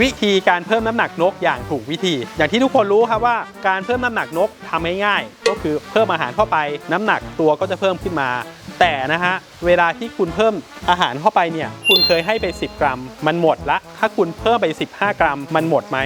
วิธีการเพิ่มน้ำหนักนกอย่างถูกวิธี อย่างที่ทุกคนรู้ครับว่าการเพิ่มน้ำหนักนกทำง่ายๆก็คือเพิ่มอาหารเข้าไปน้ำหนักตัวก็จะเพิ่มขึ้นมา แต่นะฮะเวลาที่คุณเพิ่มอาหารเข้าไปเนี่ยคุณเคยให้ไป 10 กรัม มันหมดละ ถ้าคุณเพิ่มไป 15 กรัม มันหมดไหม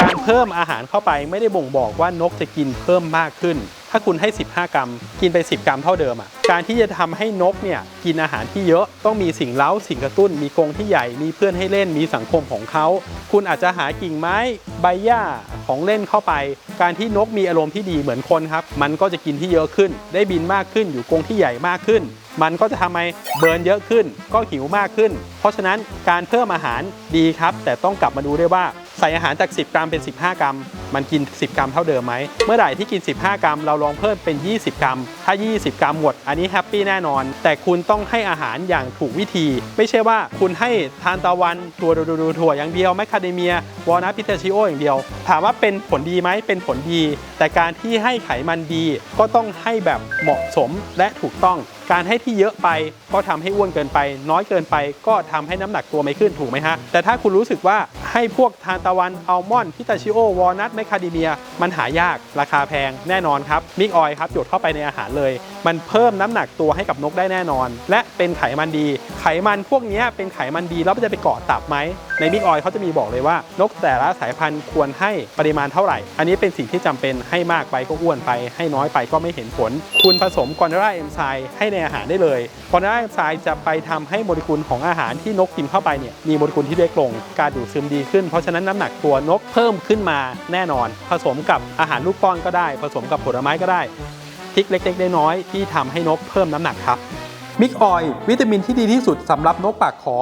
การเพิ่มอาหารเข้าไปไม่ได้บ่งบอกว่านกจะกินเพิ่มมากขึ้น ถ้าคุณให้ 15 กรัม กินไป 10 กรัมเท่าเดิมอะการที่จะทำให้นกเนี่ยกินอาหารที่เยอะต้องมีสิ่งเล้าสิ่งกระตุ้น มีกรงที่ใหญ่มีเพื่อนให้เล่นมีสังคมของเขา คุณอาจจะหากิ่งไม้ใบหญ้าของเล่นเข้าไป การที่นกมีอารมณ์ที่ดีเหมือนคนครับ มันก็จะกินที่เยอะขึ้น ได้บินมากขึ้นอยู่กรงที่ใหญ่มากขึ้น มันก็จะทำให้เบิร์นเยอะขึ้น ก็หิวมากขึ้น เพราะฉะนั้นการเพิ่มอาหารดีครับ แต่ต้องกลับมาดูด้วยว่าใส่อาหารจาก 10 กรัมเป็น 15 กรัม มันกิน 10 กรัมเท่าเดิมไหม เมื่อไหร่ที่กิน 15 กรัม เราลองเพิ่มเป็น 20 กรัม ถ้า 20 กรัมหมด อันนี้แฮปปี้แน่นอน แต่คุณต้องให้อาหารอย่างถูกวิธี ไม่ใช่ว่าคุณให้ทานตะวันถั่วดูดูถั่วอย่างเดียวแมคคาเดเมียวอลนัทพิเตชิโออย่างเดียว ถามว่าเป็นผลดีไหมเป็นผลดี แต่การที่ให้ไขมันดีก็ต้องให้แบบเหมาะสมและถูกต้องการให้ที่เยอะไปก็ทำให้อ้วนเกินไป น้อยเกินไปก็ทำให้น้ำหนักตัวไม่ขึ้นถูกไหมฮะ แต่ถ้าคุณรู้สึกว่าให้พวกทานตะวันอัลมอนด์พิตาชิโอวอลนัทแมคคาเดเมีย มันหายากราคาแพงแน่นอนครับมิกออยครับหยดเข้าไปในอาหารเลย มันเพิ่มน้ำหนักตัวให้กับนกได้แน่นอน และเป็นไขมันดี ไขมันพวกนี้เป็นไขมันดีแล้วมันจะไปเกาะตับไหมในมิกออยเขาจะมีบอกเลยว่านกแต่ละสายพันธุ์ควรให้ปริมาณเท่าไหร่ อันนี้เป็นสิ่งที่จำเป็นให้มากไปก็อ้วนไป ให้น้อยไปก็ไม่เห็นผล คุณผสมกอนราเอนไซม์ให้ในอาหารได้เลยกอนราเอนไซม์จะไปทำให้โมเลกุลของอาหารที่นกกินเข้าไปเนี่ยมีโมเลกุลที่เล็กลง การดูดซึมดีขึ้น เพราะฉะนั้นน้ำหนักตัวนกเพิ่มขึ้นมาแน่นอน ผสมกับอาหารลูกป้อนก็ได้ ผสมกับผลไม้ก็ได้ทิกเล็กๆน้อยๆที่ทำให้นกเพิ่มน้ำหนักครับมิกออยวิตามินที่ดีที่สุดสำหรับนกปากขอ